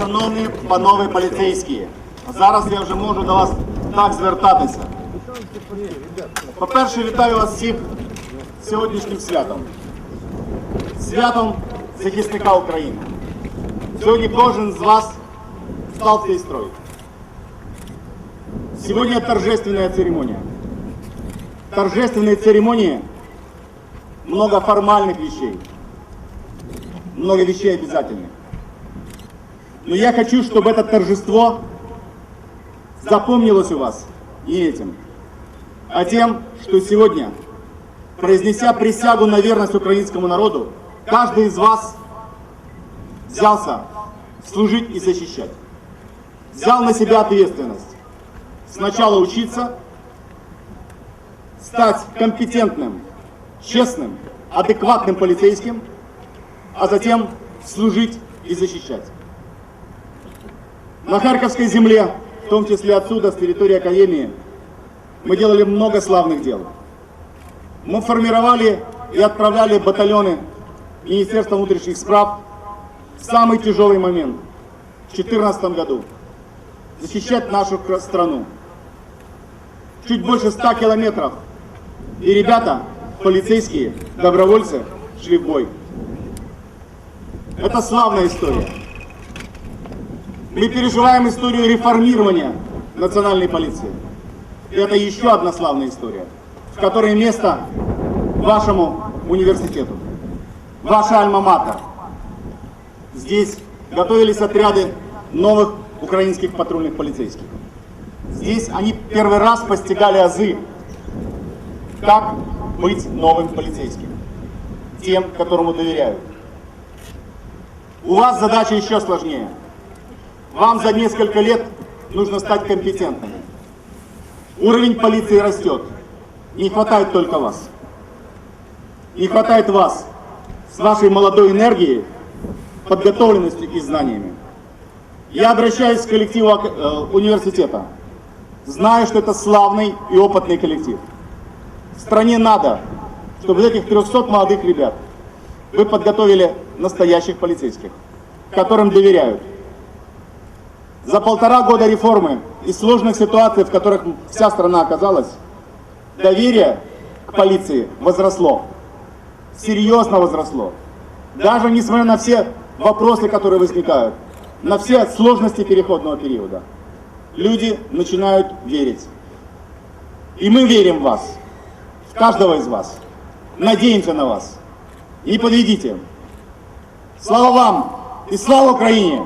Шановні панове поліцейські, зараз я вже можу до вас так звертатися. По-перше, вітаю вас всіх з сьогоднішнім святом. Святом захисника України. Сьогодні кожен з вас встал в цей строй. Сегодня торжественная церемония. В торжественной церемонии много формальных вещей, много вещей обязательных. Но я хочу, чтобы это торжество запомнилось у вас не этим, а тем, что сегодня, произнеся присягу на верность украинскому народу, каждый из вас взялся служить и защищать. Взял на себя ответственность. Сначала учиться, стать компетентным, честным, адекватным полицейским, а затем служить и защищать. На Харьковской земле, в том числе отсюда, с территории Академии, мы делали много славных дел. Мы формировали и отправляли батальоны Министерства внутренних справ в самый тяжелый момент, в 2014 году, защищать нашу страну. Чуть больше 100 километров. И ребята, полицейские, добровольцы, шли в бой. Это славная история. Мы переживаем историю реформирования национальной полиции. И это еще одна славная история, в которой место вашему университету, ваша альма-матер. Здесь готовились отряды новых украинских патрульных полицейских. Здесь они первый раз постигали азы, как быть новым полицейским, тем, которому доверяют. У вас задача еще сложнее. Вам за несколько лет нужно стать компетентными. Уровень полиции растет. Не хватает только вас. Не хватает вас с вашей молодой энергией, подготовленностью и знаниями. Я обращаюсь к коллективу э, университета. Знаю, что это славный и опытный коллектив. Стране надо, чтобы из этих 300 молодых ребят вы подготовили настоящих полицейских, которым доверяют. За полтора года реформы и сложных ситуаций, в которых вся страна оказалась, доверие к полиции возросло. Серьезно возросло. Даже несмотря на все вопросы, которые возникают, на все сложности переходного периода, люди начинают верить. И мы верим в вас, в каждого из вас. Надеемся на вас. Не подведите. Слава вам и слава Украине!